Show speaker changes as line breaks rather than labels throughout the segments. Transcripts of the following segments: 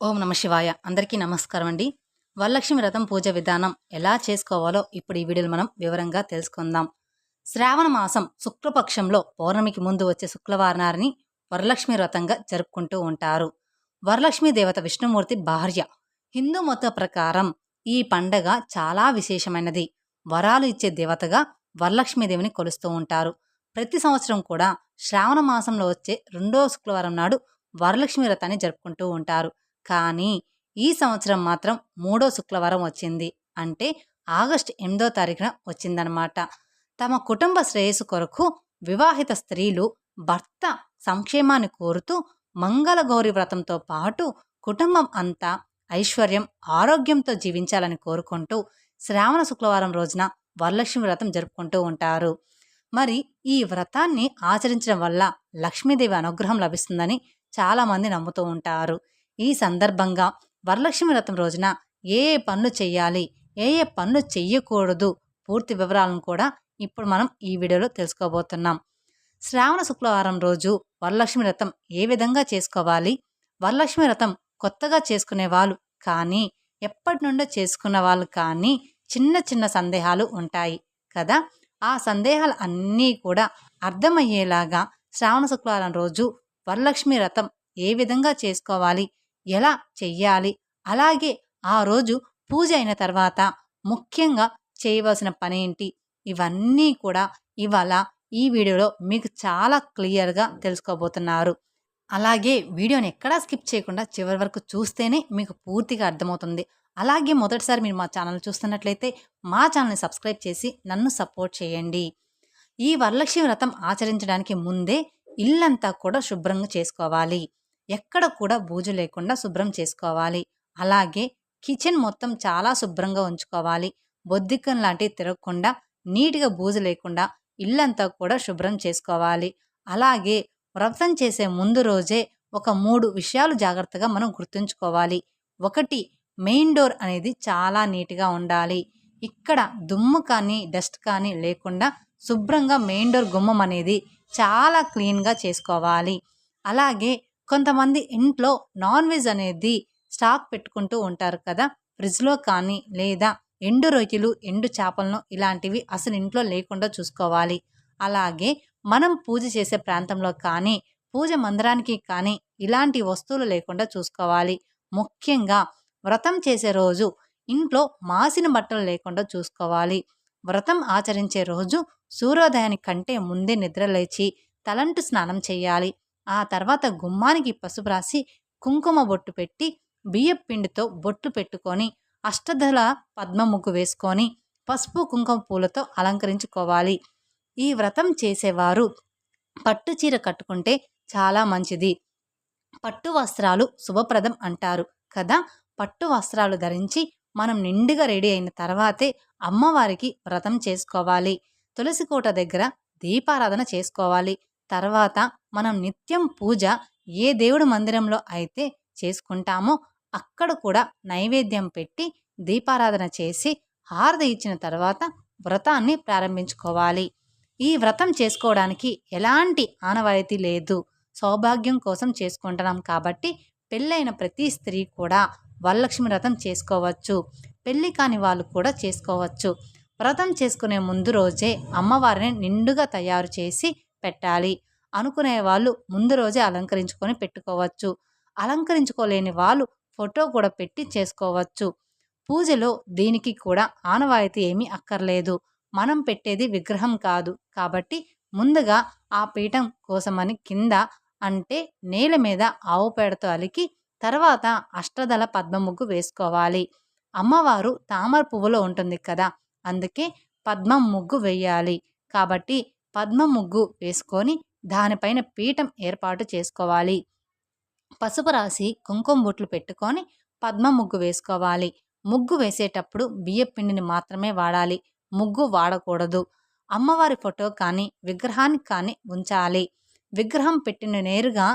ఓం నమ శివాయ. అందరికీ నమస్కారం అండి. వరలక్ష్మి వ్రతం పూజ విధానం ఎలా చేసుకోవాలో ఇప్పుడు ఈ వీడియోలో మనం వివరంగా తెలుసుకుందాం. శ్రావణ మాసం శుక్లపక్షంలో పౌర్ణమికి ముందు వచ్చే శుక్లవారనారిని వరలక్ష్మి వ్రతంగా జరుపుకుంటూ ఉంటారు. వరలక్ష్మి దేవత విష్ణుమూర్తి భార్య హిందూ మత ప్రకారం ఈ పండగ చాలా విశేషమైనది. వరాలు ఇచ్చే దేవతగా వరలక్ష్మీదేవిని కొలుస్తూ ఉంటారు. ప్రతి సంవత్సరం కూడా శ్రావణ మాసంలో వచ్చే రెండో శుక్రవారం నాడు వరలక్ష్మి వ్రతాన్ని జరుపుకుంటూ ఉంటారు. కానీ ఈ సంవత్సరం మాత్రం మూడో శుక్రవారం వచ్చింది. అంటే ఆగస్టు ఎనిమిదో తారీఖున వచ్చిందనమాట తమ కుటుంబ శ్రేయస్సు కొరకు వివాహిత స్త్రీలు భర్త సంక్షేమాన్ని కోరుతూ మంగళగౌరి వ్రతంతో పాటు కుటుంబం అంతా ఐశ్వర్యం ఆరోగ్యంతో జీవించాలని కోరుకుంటూ శ్రావణ శుక్రవారం రోజున వరలక్ష్మి వ్రతం జరుపుకుంటూ ఉంటారు. మరి ఈ వ్రతాన్ని ఆచరించడం వల్ల లక్ష్మీదేవి అనుగ్రహం లభిస్తుందని చాలామంది నమ్ముతూ ఉంటారు. ఈ సందర్భంగా వరలక్ష్మి వ్రతం రోజున ఏ ఏ పనులు చేయాలి ఏ ఏ పనులు చెయ్యకూడదు పూర్తి వివరాలను కూడా ఇప్పుడు మనం ఈ వీడియోలో తెలుసుకోబోతున్నాం. శ్రావణ శుక్రవారం రోజు వరలక్ష్మి వ్రతం ఏ విధంగా చేసుకోవాలి వరలక్ష్మి వ్రతం కొత్తగా చేసుకునే వాళ్ళు కానీ ఎప్పటి నుండో చేసుకున్న వాళ్ళు కానీ చిన్న చిన్న సందేహాలు ఉంటాయి కదా? ఆ సందేహాలు అన్నీ కూడా అర్థమయ్యేలాగా శ్రావణ శుక్రవారం రోజు వరలక్ష్మి వ్రతం ఏ విధంగా చేసుకోవాలి ఎలా చెయ్యాలి? అలాగే ఆ రోజు పూజ అయిన తర్వాత ముఖ్యంగా చేయవలసిన పనేంటి? ఇవన్నీ కూడా ఇవాళ ఈ వీడియోలో మీకు చాలా క్లియర్గా తెలుసుకోబోతున్నారు. అలాగే వీడియోని ఎక్కడా స్కిప్ చేయకుండా చివరి వరకు చూస్తేనే మీకు పూర్తిగా అర్థమవుతుంది. అలాగే మొదటిసారి మీరు మా ఛానల్ చూస్తున్నట్లయితే మా ఛానల్ని సబ్స్క్రైబ్ చేసి నన్ను సపోర్ట్ చేయండి. ఈ వరలక్ష్మి వ్రతం ఆచరించడానికి ముందే ఇల్లంతా కూడా శుభ్రంగా చేసుకోవాలి. ఎక్కడ కూడా బూజు లేకుండా శుభ్రం చేసుకోవాలి. అలాగే కిచెన్ మొత్తం చాలా శుభ్రంగా ఉంచుకోవాలి. బొద్దికం లాంటివి తిరగకుండా నీట్గా బూజు లేకుండా ఇల్లంతా కూడా శుభ్రం చేసుకోవాలి. అలాగే వ్రతం చేసే ముందు రోజే ఒక మూడు విషయాలు జాగ్రత్తగా మనం గుర్తుంచుకోవాలి. ఒకటి మెయిన్ డోర్ అనేది చాలా నీట్గా ఉండాలి. ఇక్కడ దుమ్ము కానీ డస్ట్ కానీ లేకుండా శుభ్రంగా మెయిన్ డోర్ గుమ్మం అనేది చాలా క్లీన్గా చేసుకోవాలి. అలాగే కొంతమంది ఇంట్లో నాన్ వెజ్ అనేది స్టాక్ పెట్టుకుంటూ ఉంటారు కదా. ఫ్రిడ్జ్లో కానీ లేదా ఎండు రొయ్యలు ఎండు చేపలను ఇలాంటివి అసలు ఇంట్లో లేకుండా చూసుకోవాలి. అలాగే మనం పూజ చేసే ప్రాంతంలో కానీ పూజ మందిరానికి కానీ ఇలాంటి వస్తువులు లేకుండా చూసుకోవాలి. ముఖ్యంగా వ్రతం చేసే రోజు ఇంట్లో మాసిన బట్టలు లేకుండా చూసుకోవాలి. వ్రతం ఆచరించే రోజు సూర్యోదయానికి కంటే ముందే నిద్రలేచి తలంటు స్నానం చేయాలి. ఆ తర్వాత గుమ్మానికి పసుపు రాసి కుంకుమ బొట్టు పెట్టి బియ్యపు పిండితో బొట్టు పెట్టుకొని అష్టదళ పద్మ ముగ్గు వేసుకొని పసుపు కుంకుమ పూలతో అలంకరించుకోవాలి. ఈ వ్రతం చేసేవారు పట్టు చీర కట్టుకుంటే చాలా మంచిది. పట్టు వస్త్రాలు శుభప్రదం అంటారు కదా. పట్టు వస్త్రాలు ధరించి మనం నిండుగా రెడీ అయిన తర్వాతే అమ్మవారికి వ్రతం చేసుకోవాలి. తులసి కోట దగ్గర దీపారాధన చేసుకోవాలి. తర్వాత మనం నిత్యం పూజ ఏ దేవుడి మందిరంలో అయితే చేసుకుంటామో అక్కడ కూడా నైవేద్యం పెట్టి దీపారాధన చేసి హారతి ఇచ్చిన తర్వాత వ్రతాన్ని ప్రారంభించుకోవాలి. ఈ వ్రతం చేసుకోవడానికి ఎలాంటి ఆనవాయితీ లేదు. సౌభాగ్యం కోసం చేసుకుంటున్నాం కాబట్టి పెళ్ళైన ప్రతి స్త్రీ కూడా వరలక్ష్మి వ్రతం చేసుకోవచ్చు. పెళ్ళి కాని వాళ్ళు కూడా చేసుకోవచ్చు. వ్రతం చేసుకునే ముందు రోజే అమ్మవారిని నిండుగా తయారు చేసి పెట్టాలి. అనుకునే వాళ్ళు ముందు రోజే అలంకరించుకొని పెట్టుకోవచ్చు. అలంకరించుకోలేని వాళ్ళు ఫోటో కూడా పెట్టి చేసుకోవచ్చు. పూజలో దీనికి కూడా ఆనవాయితీ ఏమీ అక్కర్లేదు. మనం పెట్టేది విగ్రహం కాదు. కాబట్టి ముందుగా ఆ పీఠం కోసమని కింద అంటే నేల మీద ఆవు పేడతో అలికి తర్వాత అష్టదళ పద్మముగ్గు వేసుకోవాలి. అమ్మవారు తామర పువ్వులో ఉంటుంది కదా అందుకే పద్మం ముగ్గు వేయాలి. కాబట్టి పద్మ ముగ్గు వేసుకొని దానిపైన పీఠం ఏర్పాటు చేసుకోవాలి. పసుపు రాసి కుంకుమ బొట్లు పెట్టుకొని పద్మ ముగ్గు వేసుకోవాలి. ముగ్గు వేసేటప్పుడు బియ్య పిండిని మాత్రమే వాడాలి. ముగ్గు వాడకూడదు. అమ్మవారి ఫోటో కానీ విగ్రహానికి కానీ ఉంచాలి. విగ్రహం పెట్టిన నేరుగా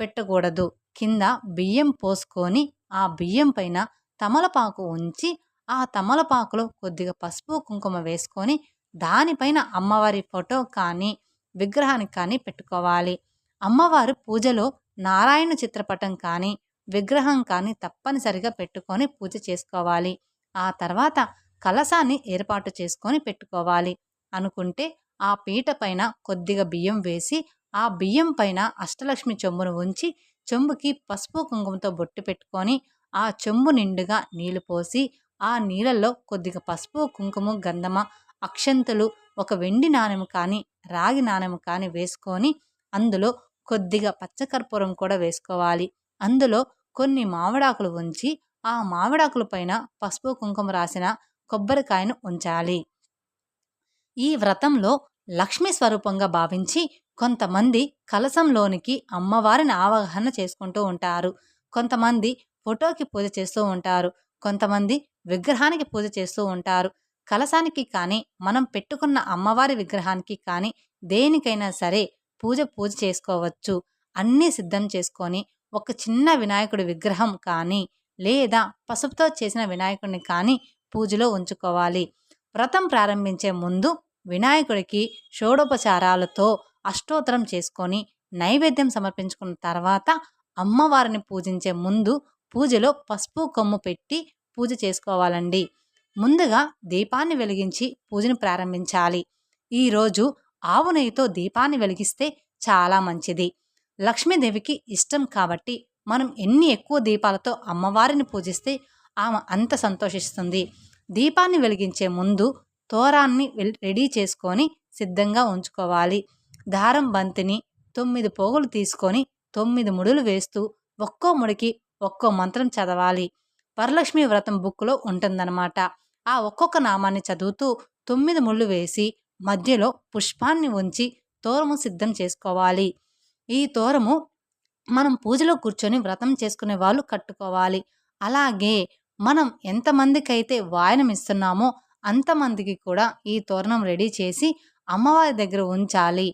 పెట్టకూడదు. కింద బియ్యం పోసుకొని ఆ బియ్యం పైన తమలపాకు ఉంచి ఆ తమలపాకులో కొద్దిగా పసుపు కుంకుమ వేసుకొని దానిపైన అమ్మవారి ఫోటో కానీ విగ్రహానికి కానీ పెట్టుకోవాలి. అమ్మవారు పూజలో నారాయణ చిత్రపటం కానీ విగ్రహం కానీ తప్పనిసరిగా పెట్టుకొని పూజ చేసుకోవాలి. ఆ తర్వాత కలశాన్ని ఏర్పాటు చేసుకొని పెట్టుకోవాలి. అనుకుంటే ఆ పీట పైన కొద్దిగా బియ్యం వేసి ఆ బియ్యం పైన అష్టలక్ష్మి చెంబును ఉంచి చెంబుకి పసుపు కుంకుమతో బొట్టు పెట్టుకొని ఆ చెంబు నిండుగా నీళ్ళు పోసి ఆ నీళ్ళల్లో కొద్దిగా పసుపు కుంకుమ గంధమ అక్షంతలు ఒక వెండి నాణెము కానీ రాగి నాణెము కానీ వేసుకొని అందులో కొద్దిగా పచ్చకర్పూరం కూడా వేసుకోవాలి. అందులో కొన్ని మామిడాకులు ఉంచి ఆ మామిడాకుల పైన పసుపు కుంకుమ రాసిన కొబ్బరికాయను ఉంచాలి. ఈ వ్రతంలో లక్ష్మీ స్వరూపంగా భావించి కొంతమంది కలశంలోనికి అమ్మవారిని ఆవాహన చేసుకుంటూ ఉంటారు. కొంతమంది ఫోటోకి పూజ చేస్తూ ఉంటారు. కొంతమంది విగ్రహానికి పూజ చేస్తూ ఉంటారు. కలశానికి కానీ మనం పెట్టుకున్న అమ్మవారి విగ్రహానికి కానీ దేనికైనా సరే పూజ పూజ చేసుకోవచ్చు. అన్నీ సిద్ధం చేసుకొని ఒక చిన్న వినాయకుడి విగ్రహం కానీ లేదా పసుపుతో చేసిన వినాయకుడిని కానీ పూజలో ఉంచుకోవాలి. వ్రతం ప్రారంభించే ముందు వినాయకుడికి షోడోపచారాలతో అష్టోత్తరం చేసుకొని నైవేద్యం సమర్పించుకున్న తర్వాత అమ్మవారిని పూజించే ముందు పూజలో పసుపు కొమ్ము పెట్టి పూజ చేసుకోవాలండి. ముందుగా దీపాన్ని వెలిగించి పూజను ప్రారంభించాలి. ఈరోజు ఆవు నెయ్యితో దీపాన్ని వెలిగిస్తే చాలా మంచిది. లక్ష్మీదేవికి ఇష్టం కాబట్టి మనం ఎన్ని ఎక్కువ దీపాలతో అమ్మవారిని పూజిస్తే ఆమె అంత సంతోషిస్తుంది. దీపాన్ని వెలిగించే ముందు తోరాన్ని రెడీ చేసుకొని సిద్ధంగా ఉంచుకోవాలి. దారం బంతిని తొమ్మిది పోగులు తీసుకొని తొమ్మిది ముడులు వేస్తూ ఒక్కో ముడికి ఒక్కో మంత్రం చదవాలి. వరలక్ష్మి వ్రతం బుక్లో ఉంటుందన్నమాట. ఆ ఒక్కొక్క నామాన్ని చదువుతూ తొమ్మిది ముళ్ళు వేసి మధ్యలో పుష్పాన్ని ఉంచి తోరము సిద్ధం చేసుకోవాలి. ఈ తోరము మనం పూజలో కూర్చొని వ్రతం చేసుకునే వాళ్ళు కట్టుకోవాలి. అలాగే మనం ఎంతమందికైతే వాయనం ఇస్తున్నామో అంతమందికి కూడా ఈ తోరణం రెడీ చేసి అమ్మవారి దగ్గర ఉంచాలి.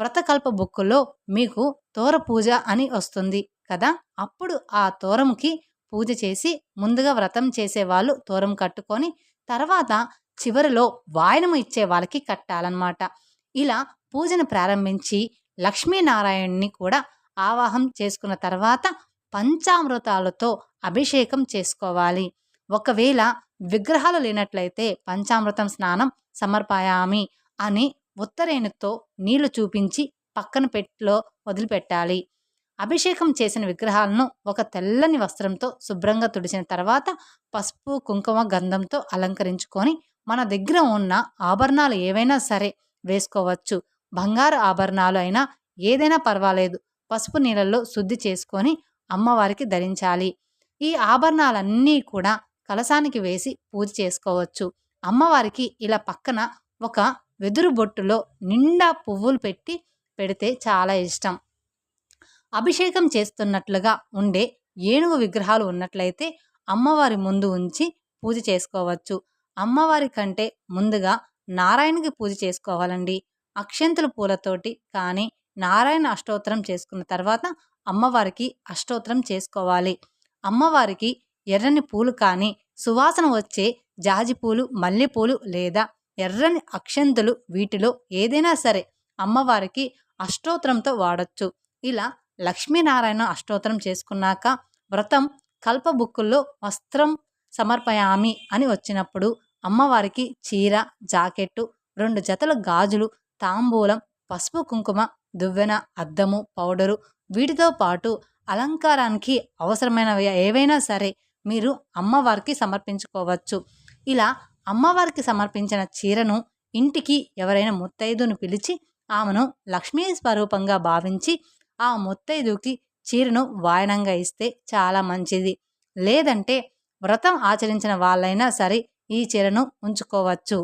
వ్రతకల్ప బుక్కులో మీకు తోర పూజ అని వస్తుంది కదా? అప్పుడు ఆ తోరంకి పూజ చేసి ముందుగా వ్రతం చేసే వాళ్ళు తోరం కట్టుకొని తర్వాత చివరిలో వాయనము ఇచ్చే వాళ్ళకి కట్టాలన్నమాట. ఇలా పూజను ప్రారంభించి లక్ష్మీనారాయణ్ణి కూడా ఆవాహం చేసుకున్న తర్వాత పంచామృతాలతో అభిషేకం చేసుకోవాలి. ఒకవేళ విగ్రహాలు లేనట్లయితే పంచామృతం స్నానం సమర్పాయామి అని ఉత్తరేణుతో నీళ్ళు చూపించి పక్కన పెట్టిలో వదిలిపెట్టాలి. అభిషేకం చేసిన విగ్రహాలను ఒక తెల్లని వస్త్రంతో శుభ్రంగా తుడిచిన తర్వాత పసుపు కుంకుమ గంధంతో అలంకరించుకొని మన దగ్గర ఉన్న ఆభరణాలు ఏవైనా సరే వేసుకోవచ్చు. బంగారు ఆభరణాలు అయినా ఏదైనా పర్వాలేదు. పసుపు నీళ్ళల్లో శుద్ధి చేసుకొని అమ్మవారికి ధరించాలి. ఈ ఆభరణాలన్నీ కూడా కలసానికి వేసి పూజ చేసుకోవచ్చు. అమ్మవారికి ఇలా పక్కన ఒక వెదురు బొట్టులో నిండా పువ్వులు పెట్టి పెడితే చాలా ఇష్టం. అభిషేకం చేస్తున్నట్లుగా ఉండే ఏనుగు విగ్రహాలు ఉన్నట్లయితే అమ్మవారి ముందు ఉంచి పూజ చేసుకోవచ్చు. అమ్మవారి కంటే ముందుగా నారాయణకి పూజ చేసుకోవాలండి. అక్షంతుల పూలతోటి కానీ నారాయణ అష్టోత్తరం చేసుకున్న తర్వాత అమ్మవారికి అష్టోత్తరం చేసుకోవాలి. అమ్మవారికి ఎర్రని పూలు కానీ సువాసన వచ్చే జాజి పూలు మల్లెపూలు లేదా ఎర్రని అక్షంతులు వీటిలో ఏదైనా సరే అమ్మవారికి అష్టోత్తరంతో వాడచ్చు. ఇలా లక్ష్మీనారాయణ అష్టోత్తరం చేసుకున్నాక వ్రతం కల్పబుక్కుల్లో వస్త్రం సమర్పయామి అని వచ్చినప్పుడు అమ్మవారికి చీర జాకెట్టు రెండు జతల గాజులు తాంబూలం పసుపు కుంకుమ దువ్వెన అద్దము పౌడరు వీటితో పాటు అలంకారానికి అవసరమైనవి ఏవైనా సరే మీరు అమ్మవారికి సమర్పించుకోవచ్చు. ఇలా అమ్మవారికి సమర్పించిన చీరను ఇంటికి ఎవరైనా ముత్తైదును పిలిచి ఆమెను లక్ష్మీ స్వరూపంగా భావించి ఆ ముత్తైదుకి చీరను వాయనంగా ఇస్తే చాలా మంచిది. లేదంటే వ్రతం ఆచరించిన వాళ్ళైనా సరే ఈ చీరను ఉంచుకోవచ్చు.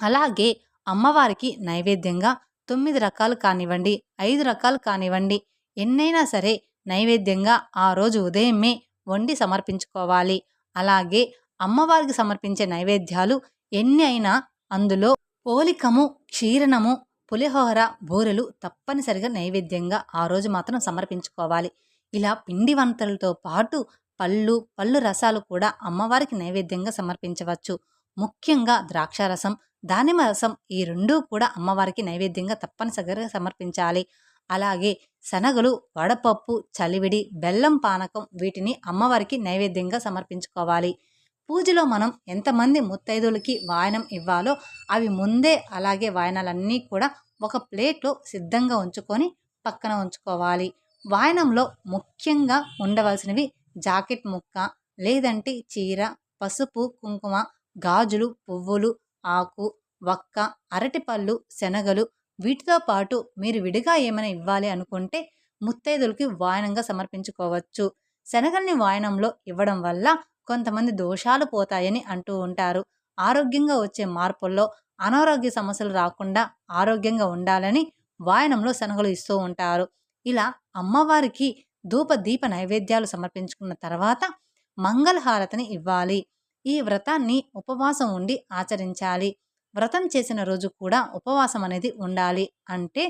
అలాగే అమ్మవారికి నైవేద్యంగా తొమ్మిది రకాలు కానివ్వండి ఐదు రకాలు కానివ్వండి ఎన్నైనా సరే నైవేద్యంగా ఆ రోజు ఉదయమే వండి సమర్పించుకోవాలి. అలాగే అమ్మవారికి సమర్పించే నైవేద్యాలు ఎన్ని అయినా అందులో పోలికము క్షీరణము పులిహోర బూరెలు తప్పనిసరిగా నైవేద్యంగా ఆ రోజు మాత్రం సమర్పించుకోవాలి. ఇలా పిండి వంటలతో పాటు పళ్ళు పళ్ళు రసాలు కూడా అమ్మవారికి నైవేద్యంగా సమర్పించవచ్చు. ముఖ్యంగా ద్రాక్షారసం దానిమ్మ రసం ఈ రెండూ కూడా అమ్మవారికి నైవేద్యంగా తప్పనిసరిగా సమర్పించాలి. అలాగే శనగలు వడపప్పు చలివిడి బెల్లం పానకం వీటిని అమ్మవారికి నైవేద్యంగా సమర్పించుకోవాలి. పూజలో మనం ఎంతమంది ముత్తైదులకి వాయనం ఇవ్వాలో అవి ముందే అలాగే వాయనాలన్నీ కూడా ఒక ప్లేట్లో సిద్ధంగా ఉంచుకొని పక్కన ఉంచుకోవాలి. వాయనంలో ముఖ్యంగా ఉండవలసినవి జాకెట్ ముక్క లేదంటే చీర పసుపు కుంకుమ గాజులు పువ్వులు ఆకు వక్క అరటిపళ్ళు శనగలు. వీటితో పాటు మీరు విడిగా ఏమైనా ఇవ్వాలి అనుకుంటే ముత్తైదులకి వాయనంగా సమర్పించుకోవచ్చు. శనగల్ని వాయనంలో ఇవ్వడం వల్ల కొంతమంది దోషాలు పోతాయని అంటూ ఉంటారు. ఆరోగ్యంగా వచ్చే మార్పుల్లో అనారోగ్య సమస్యలు రాకుండా ఆరోగ్యంగా ఉండాలని వాయనంలో శనగలు ఇస్తూ ఉంటారు. ఇలా అమ్మవారికి ధూప దీప నైవేద్యాలు సమర్పించుకున్న తర్వాత మంగళహారతిని ఇవ్వాలి. ఈ వ్రతాన్ని ఉపవాసం ఉండి ఆచరించాలి. వ్రతం చేసిన రోజు కూడా ఉపవాసం అనేది ఉండాలి అంటే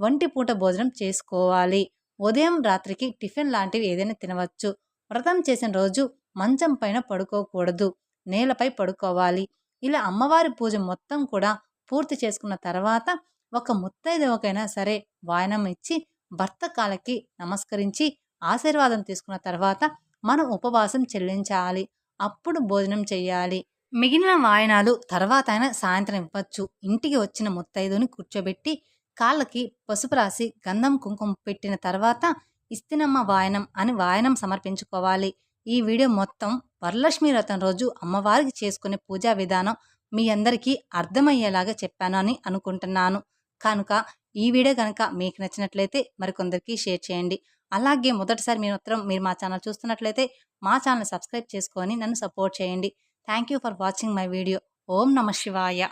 వంటి పూట భోజనం చేసుకోవాలి. ఉదయం రాత్రికి టిఫిన్ లాంటివి ఏదైనా తినవచ్చు. వ్రతం చేసిన రోజు మంచం పైన పడుకోకూడదు. నేలపై పడుకోవాలి. ఇలా అమ్మవారి పూజ మొత్తం కూడా పూర్తి చేసుకున్న తర్వాత ఒక ముత్తైదవకైనా సరే వాయనం ఇచ్చి భర్త కాలకి నమస్కరించి ఆశీర్వాదం తీసుకున్న తర్వాత మనం ఉపవాసం చెల్లించాలి. అప్పుడు భోజనం చేయాలి మిగిలిన వాయనాలు తర్వాత అయినా సాయంత్రం ఇవ్వచ్చు. ఇంటికి వచ్చిన ముత్తైదుని కూర్చోబెట్టి కాళ్ళకి పసుపు రాసి గంధం కుంకుమ పెట్టిన తర్వాత ఇస్తినమ్మ వాయనం అని వాయనం సమర్పించుకోవాలి. ఈ వీడియో మొత్తం వరలక్ష్మి వ్రతం రోజు అమ్మవారికి చేసుకునే పూజా విధానం మీ అందరికీ అర్థమయ్యేలాగా చెప్పాను అని అనుకుంటున్నాను. కనుక ఈ వీడియో కనుక మీకు నచ్చినట్లయితే మరికొందరికి షేర్ చేయండి. అలాగే మొదటిసారి మీరు మాత్రం మీరు మా ఛానల్ చూస్తున్నట్లయితే మా ఛానల్ సబ్స్క్రైబ్ చేసుకొని నన్ను సపోర్ట్ చేయండి. Thank you for watching my video. ఓం నమ శివాయ.